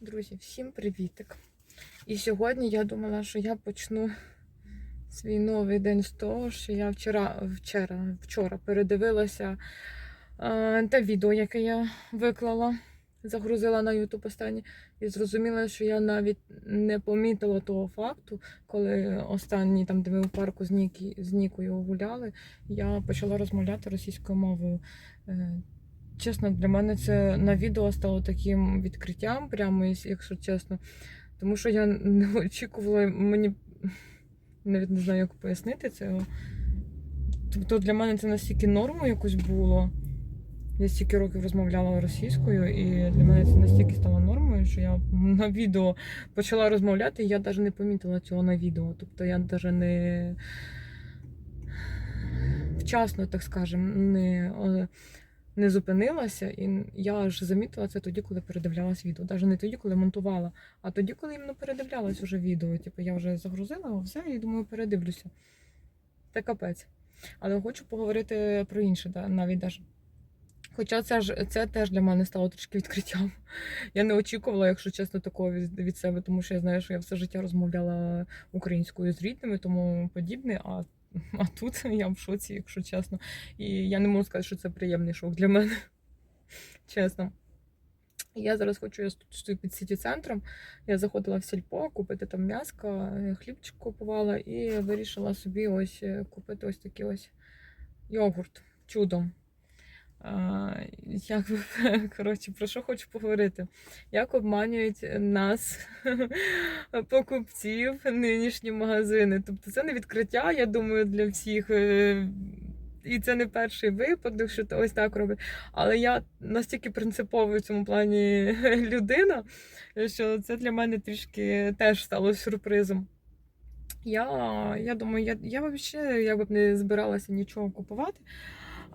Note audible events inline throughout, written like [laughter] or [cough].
Друзі, всім привітик! І сьогодні я думала, що я почну свій новий день з того, що я вчора, вчора, вчора передивилася е, те відео, яке я виклала, загрузила на YouTube останнє, і зрозуміла, що я навіть не помітила того факту, коли останні, там, де ми в парку з, Нікі, з Нікою гуляли, я почала розмовляти російською мовою. Е, Чесно, для мене це на відео стало таким відкриттям, прямо, якщо чесно. Тому що я не очікувала, мені навіть не знаю, як пояснити це. Тобто для мене це настільки нормою якось було. Я стільки років розмовляла російською, і для мене це настільки стало нормою, що я на відео почала розмовляти, і я навіть не помітила цього на відео. Тобто я навіть не вчасно, так скажемо, не не зупинилася, і я аж замітила це тоді, коли передивлялась відео. Навіть не тоді, коли монтувала, а тоді, коли іменно передивлялась уже відео. Типу я вже загрузила все, і думаю, передивлюся. Це капець. Але хочу поговорити про інше, да, навіть даже. Хоча це ж це теж для мене стало трішки відкриттям. [laughs] Я не очікувала, якщо чесно, такого від, від себе, тому що я знаю, що я все життя розмовляла українською з рідними, тому подібне. А [laughs] а тут я в шоці, якщо чесно. І я не можу сказати, що це приємний шок для мене. [laughs] Чесно. Я зараз хочу, я стою під сіті центром. Я заходила в сільпо, купити там м'яско, хлібчик купувала і вирішила собі ось е, купити ось такий ось йогурт чудом. Як, [laughs] коротше, про що хочу поговорити? Як обманюють нас, [laughs] покупців, нинішні магазини? Тобто це не відкриття, я думаю, для всіх. е, І це не перший випадок, що ось так робить. Але я настільки принципова в цьому плані [laughs] людина, що це для мене трішки теж стало сюрпризом. Я, я думаю, я, я взагалі я б не збиралася нічого купувати.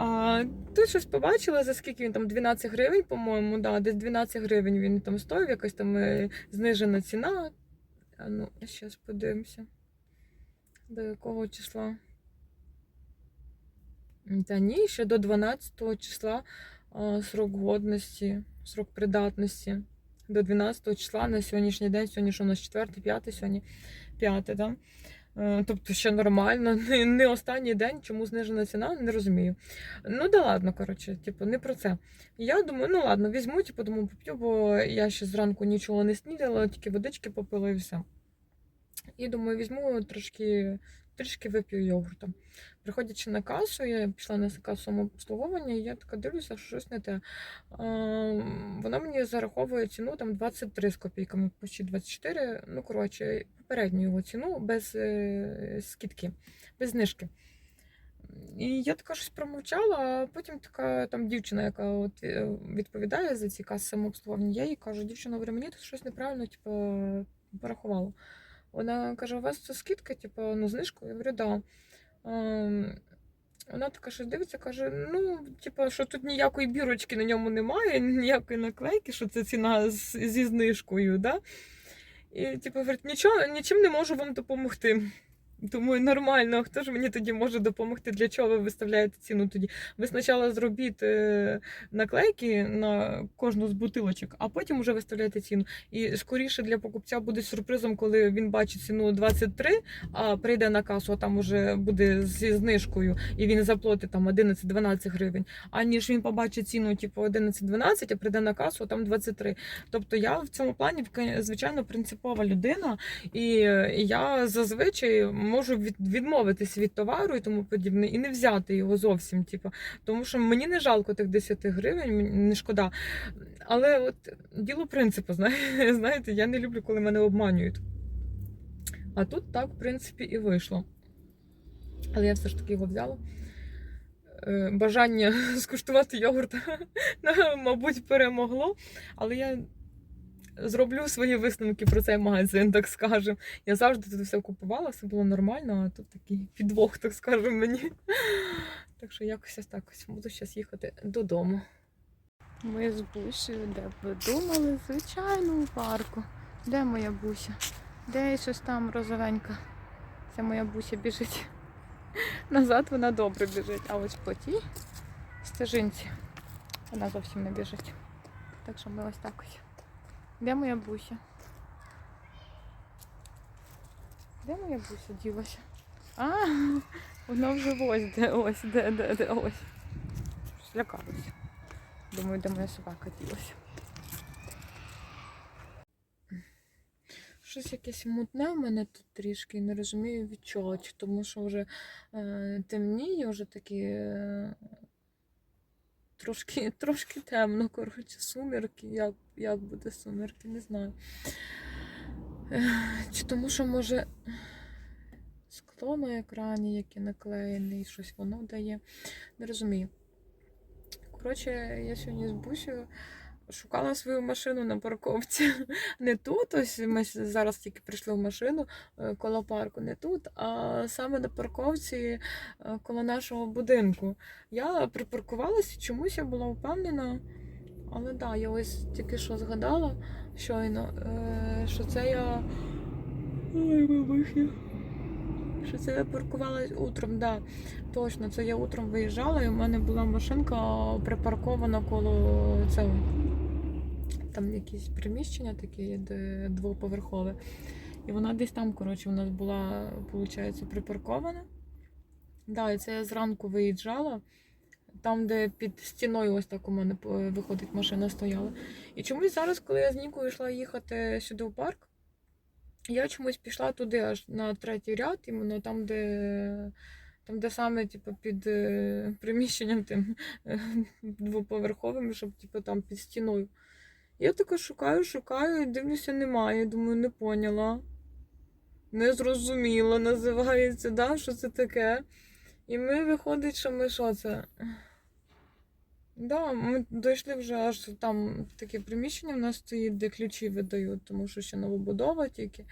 А тут щось побачила, за скільки він там 12 гривень, по-моєму, да, десь 12 гривень він там стоїв, якась там е, знижена ціна. А ну, зараз подивимося. До якого числа? Та ні, ще до 12 числа а, срок годності, срок придатності. До 12 числа на сьогоднішній день, сьогодні що у нас 4, 5, сьогодні 5, да? Е, Тобто ще нормально, [laughs] не, останній день, чому знижена ціна, не розумію. Ну да ладно, коротше, типу, не про це. Я думаю, ну ладно, візьму, типу, думаю, поп'ю, бо я ще зранку нічого не снідала, тільки водички попила і все. І думаю, візьму трошки, трішки вип'ю йогурту. Приходячи на касу, я пішла на касу самообслуговування, і я така дивлюся, що щось не те. А, вона мені зараховує ціну там 23 з копійками, почти 24. Ну, коротше, попередню його ціну без е, скидки, без знижки. І я така щось промовчала, а потім така там дівчина, яка от е, відповідає за ці каси самообслуговування, я їй кажу, дівчина говорю, мені тут щось неправильно типу, порахувало. Вона каже, у вас це скидка, типу, на знижку? Я говорю, да. Ем, Вона така що дивиться, каже: ну, типу, що тут ніякої бірочки на ньому немає, ніякої наклейки, що це ціна зі знижкою. Да? І типу, говорить, нічого, нічим не можу вам допомогти. Думаю, нормально, хто ж мені тоді може допомогти? Для чого ви виставляєте ціну тоді? Ви спочатку зробіть е, наклейки на кожну з бутилочок, а потім вже виставляєте ціну. І скоріше для покупця буде сюрпризом, коли він бачить ціну 23, а прийде на касу, а там вже буде зі знижкою, і він заплатить там 11-12 гривень. Аніж він побачить ціну, типу 11-12, а прийде на касу, а там 23. Тобто я в цьому плані звичайно принципова людина, і я зазвичай можу від, відмовитись від товару і тому подібне, і не взяти його зовсім. Типу, тому що мені не жалко тих 10 гривень, мені не шкода. Але от діло принципу, [laughs] знаєте, я не люблю, коли мене обманюють. А тут так, в принципі, і вийшло. Але я все ж таки його взяла. Е, Бажання [laughs] скуштувати йогурт, [laughs] мабуть, перемогло. Але я зроблю свої висновки про цей магазин, так скажемо. Я завжди тут все купувала, все було нормально, а тут такий підвох, так скажемо мені. Так що якось ось так ось буду зараз їхати додому. Ми з Бусею, де б думали, звичайно, у парку. Де моя Буся? Де щось там розовенька? Це моя Буся біжить. Назад вона добре біжить, а ось по тій стежинці вона зовсім не біжить. Так що ми ось так ось Де моя буся? Де моя буся ділася? А, вона вже ось де, ось, де, де, де, ось. Злякалася. Думаю, де моя собака ділася. Щось якесь мутне в мене тут трішки, не розумію від чого. Тому що вже е, темніє, вже такі е, трошки, [laughs] трошки темно, коротше, сумерки. Як, як буде сумерки, не знаю. Чи тому що може скло на екрані, яке наклеєне, і щось воно дає. Не розумію. Коротше, я сьогодні з Бусею шукала свою машину на парковці. [laughs] Не тут, ось ми зараз тільки прийшли в машину е, коло парку, не тут, а саме на парковці е, коло нашого будинку. Я припаркувалася, чомусь я була впевнена. Але да, я ось тільки що згадала щойно, е, що це я. Ой, вибачте. Що це я паркувалась утром, да. Точно, це я утром виїжджала, і в мене була машинка припаркована коло цього. Там якісь приміщення такі, де двоповерхове. І вона десь там, коротше, у нас була, виходить, припаркована. Да, і це я зранку виїжджала. Там, де під стіною ось так у мене е, виходить машина стояла. І чомусь зараз, коли я з Нікою йшла їхати сюди в парк, я чомусь пішла туди аж на третій ряд, іменно там, де, там, де саме типу, під е, приміщенням тим е, двоповерховим, щоб типу, там під стіною. Я таке шукаю, шукаю і дивлюся, немає. Думаю, не поняла. Не зрозуміла, називається, да? що це таке. І ми виходить, що ми що це? Да, ми дійшли вже аж там таке приміщення в нас стоїть, де ключі видають, тому що ще новобудова тільки.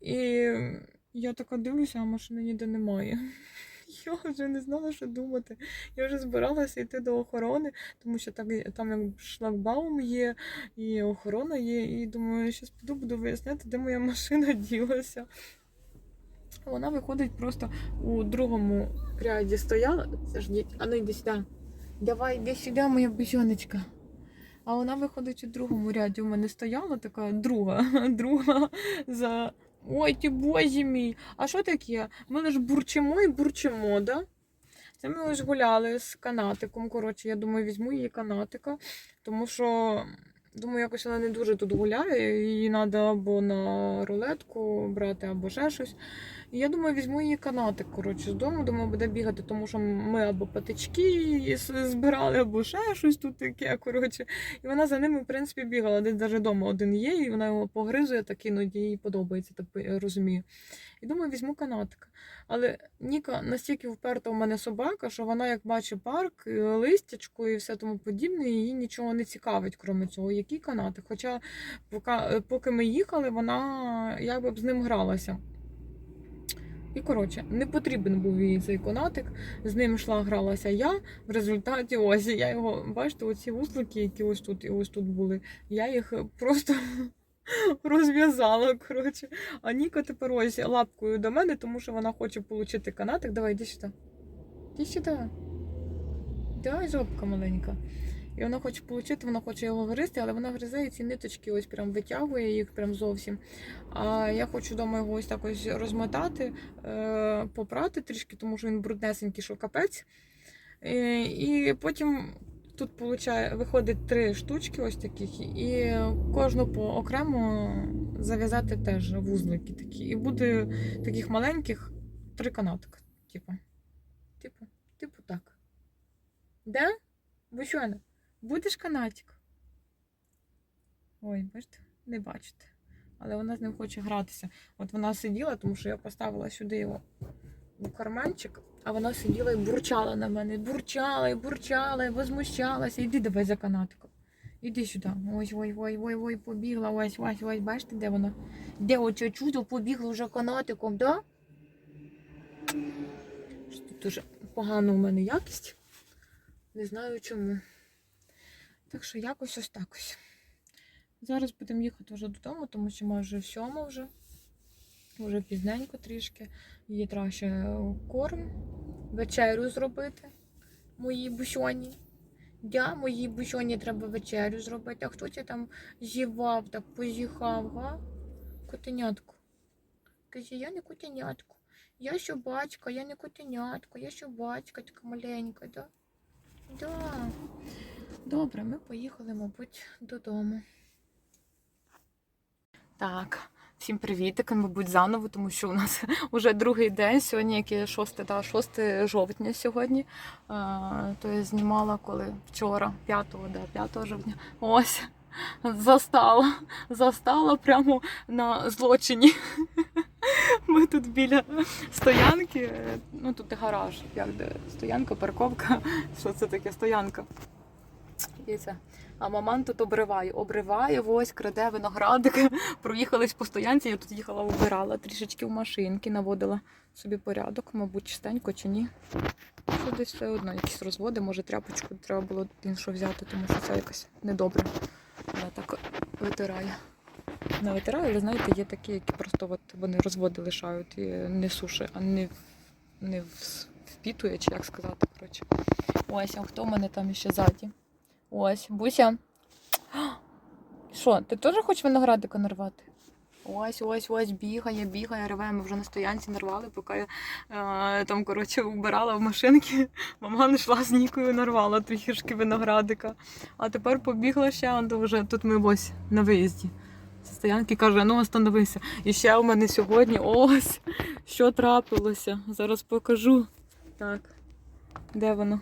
І я така дивлюся, а машини ніде немає. [laughs] Я вже не знала, що думати. Я вже збиралася йти до охорони, тому що так, там як шлагбаум є, і охорона є. І думаю, я зараз піду буду виясняти, де моя машина [laughs] ділася. Вона виходить просто у другому ряді стояла. Ждіть, а ну йди сюди. Давай, йди сюди, моя бусьоночка. А вона виходить у другому ряді. У мене стояла така друга, [laughs] друга за. Ой, ти бозі мій. А що таке? Ми лиш бурчимо і бурчимо, да? Це ми ось гуляли з канатиком. Коротше, я думаю, візьму її канатика, тому що. Думаю, якось вона не дуже тут гуляє, її треба або на рулетку брати, або ще щось. І я думаю, візьму її канатик коротше, з дому, думаю, буде бігати, тому що ми або патички збирали, або ще щось тут таке. коротше. І вона за ними, в принципі, бігала. Десь навіть вдома один є, і вона його погризує, так іноді їй подобається, так розумію. І думаю, візьму канатика. Але Ніка настільки вперта в мене собака, що вона, як бачить парк, і листячку і все тому подібне, її нічого не цікавить, крім цього, який канатик. Хоча поки, поки ми їхали, вона якби б з ним гралася. І коротше, не потрібен був їй цей канатик. З ним йшла, гралася я. В результаті ось я його, бачите, оці вузлики, які ось тут і ось тут були, я їх просто [laughs] розв'язала. коротше. А Ніка тепер ось лапкою до мене, тому що вона хоче отримати канатик. Давай, йди сюди. Іди сюди. Давай, жопка маленька. І вона хоче отримати, вона хоче його гризти, але вона гризе і ці ниточки ось прям витягує їх прям зовсім. А я хочу вдома його ось так ось розмотати, е, попрати трішки, тому що він бруднесенький, що капець. Е, і потім тут получає, виходить три штучки ось таких, і кожну по окремо зав'язати теж вузлики такі. І буде таких маленьких три канатика. Типу. Типу, типу так. Де? Бучона, будеш канатик? Ой, бачите, не бачите. Але вона з ним хоче гратися. От вона сиділа, тому що я поставила сюди його карманчик, а вона сиділа і бурчала на мене. Бурчала, і бурчала, і возмущалася. Іди давай за канатиком. Іди сюди. Ось, ой, ой, ой, ой, побігла. Ось, ось, ось, бачите, де вона? Де оце чудо побігла вже канатиком, да? Дуже погана у мене якість. Не знаю чому. Так що якось ось так ось. Зараз будемо їхати вже додому, тому що майже в сьому вже. Вже пізненько трішки. Їй треба ще корм, вечерю зробити моїй бусьоні. Я моїй бусьоні треба вечерю зробити. А хто це там зівав, так позіхав, га? Котенятку. Каже, я не котенятку. Я собачка, я не котенятко, я собачка така маленька, да? Да. Добре, ми поїхали, мабуть, додому. Так, всім привітики, мабуть, заново, тому що у нас [laughs] вже другий день, сьогодні яке 6, да, 6 жовтня сьогодні. А, то я знімала коли вчора, 5, да, 5 жовтня. Ось. [laughs] Застала. Застала прямо на злочині. [laughs] Ми тут біля стоянки. е, Ну тут гараж, як де стоянка, парковка. Що це таке стоянка? І це. А маман тут обриває, обриває, ось краде виноградик. [laughs] Проїхались по стоянці, я тут їхала, убирала трішечки в машинки, наводила собі порядок, мабуть, чистенько чи ні. Що десь все одно, якісь розводи, може тряпочку треба було іншу взяти, тому що це якось недобре. Вона так витирає. Не витирає, але знаєте, є такі, які просто от вони розводи лишають і не суші, а не, не впітує, чи як сказати. Коротше. Ось, а хто в мене там ще ззаді? Ось, Буся. [gasps] Що, ти теж хочеш виноградика нарвати? Ось, ось, ось, бігає, бігає, реве. Ми вже на стоянці нарвали, поки я е, там, коротше, убирала в машинки. [laughs] Мама не йшла з Нікою, нарвала трішки виноградика. А тепер побігла ще, а то вже тут ми ось на виїзді. Зі стоянки каже, ну остановися. І ще у мене сьогодні ось [laughs] що трапилося. Зараз покажу. Так, де воно?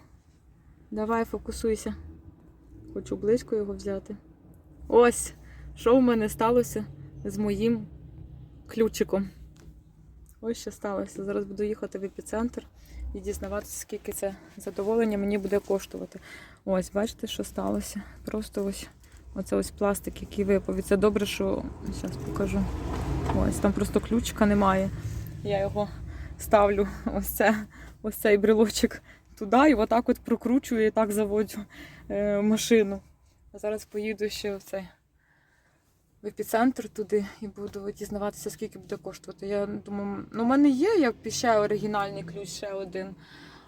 Давай, фокусуйся. Хочу близько його взяти. Ось, що в мене сталося з моїм ключиком. Ось що сталося. Зараз буду їхати в епіцентр і дізнаватися, скільки це задоволення мені буде коштувати. Ось, бачите, що сталося? Просто ось оце ось пластик, який випав. І це добре, що зараз покажу. Ось там просто ключика немає. Я його ставлю, ось це, ось цей брелочок туди, і отак от прокручую і так заводжу е, машину. А зараз поїду ще в цей в епіцентр туди і буду дізнаватися, скільки буде коштувати. Я думаю, ну, у мене є як ще оригінальний ключ, ще один.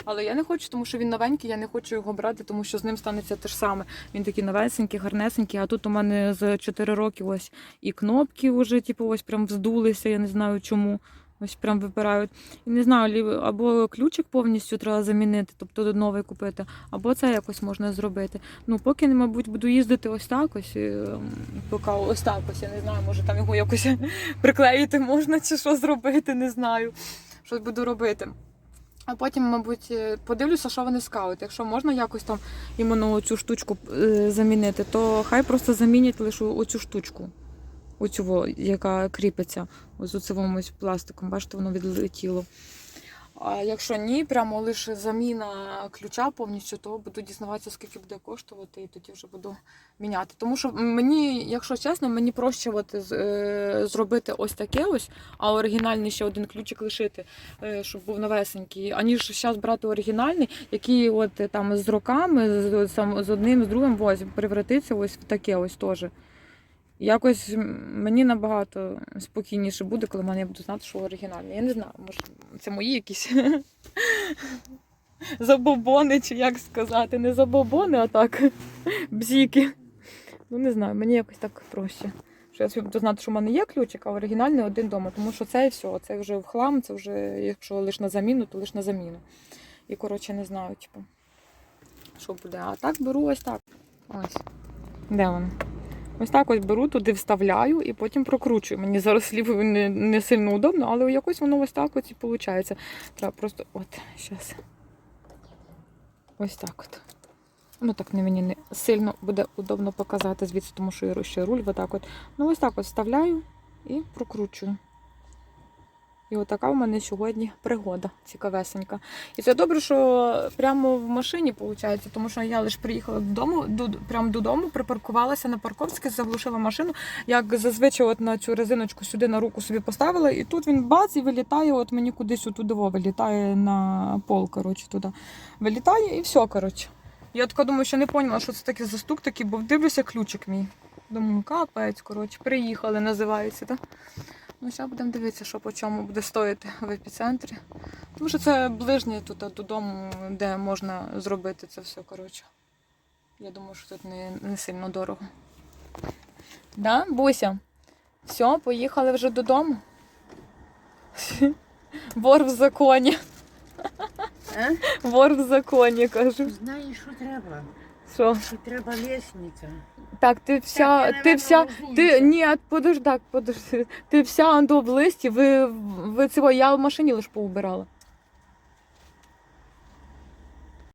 Але я не хочу, тому що він новенький, я не хочу його брати, тому що з ним станеться те ж саме. Він такий новесенький, гарнесенький, а тут у мене з 4 роки ось і кнопки вже, типу, ось прям вздулися, я не знаю чому. Ось прям випирають. І не знаю, або ключик повністю треба замінити, тобто новий купити, або це якось можна зробити. Ну, поки, мабуть, буду їздити ось так ось, ем, поки ось так ось, я не знаю, може там його якось [laughs] приклеїти можна чи що зробити, не знаю. Щось буду робити. А потім, мабуть, е, подивлюся, що вони скажуть. Якщо можна якось там іменно цю штучку е, замінити, то хай просто замінять лише оцю штучку. Оцю, яка кріпиться оцевому ось пластиком. Бачите, воно відлетіло. А якщо ні, прямо лише заміна ключа повністю, то буду дізнаватися, скільки буде коштувати, і тоді вже буду міняти. Тому що мені, якщо чесно, мені проще от, е, зробити ось таке ось, а оригінальний ще один ключик лишити, е, щоб був новесенький, аніж зараз брати оригінальний, який от там з роками, з, з одним, з другим ось, превратиться ось в таке ось теж. Якось мені набагато спокійніше буде, коли в мене я буду знати, що оригінальний. Я не знаю, може, це мої якісь [laughs] забобони, чи як сказати. Не забобони, а так [laughs] бзіки. Ну не знаю, мені якось так проще. Що я собі буду знати, що в мене є ключик, а оригінальний один вдома. Тому що це і все, це вже в хлам, це вже, якщо лише на заміну, то лише на заміну. І коротше не знаю, типу, що буде. А так беру ось так. Ось. Де воно? Ось так ось беру, туди вставляю і потім прокручую. Мені зараз слів не, не сильно удобно, але якось воно ось так ось і виходить. Треба просто от, зараз. Ось так от. Ну так не мені не сильно буде удобно показати звідси, тому що я ще руль отак от. Ну ось так от вставляю і прокручую. І отака в мене сьогодні пригода цікавесенька. І це добре, що прямо в машині виходить, тому що я лише приїхала додому, прямо додому, припаркувалася на парковці, заглушила машину. Як зазвичай от на цю резиночку сюди на руку собі поставила, і тут він бац і вилітає, от мені кудись отуди во, вилітає на пол, коротше, туди. Вилітає і все, коротше. Я така думаю, що не поняла, що це таке за стук такий, бо дивлюся ключик мій. Думаю, капець, коротше, приїхали, називається, так? Ну, зараз будемо дивитися, що по чому буде стоїти в епіцентрі. Тому що це ближнє тут додому, де можна зробити це все, коротше. Я думаю, що тут не, не сильно дорого. Да, Буся? Все, поїхали вже додому. [laughs] Вор в законі. Вор в законі, кажу. Знаєш, що треба? Що? І треба лісниця. Так, ти вся, Так, я, ти наверно, вся, ти, ні, подожди, так, подожди. Ти вся андо в листі, ви, ви цього, я в машині лише поубирала.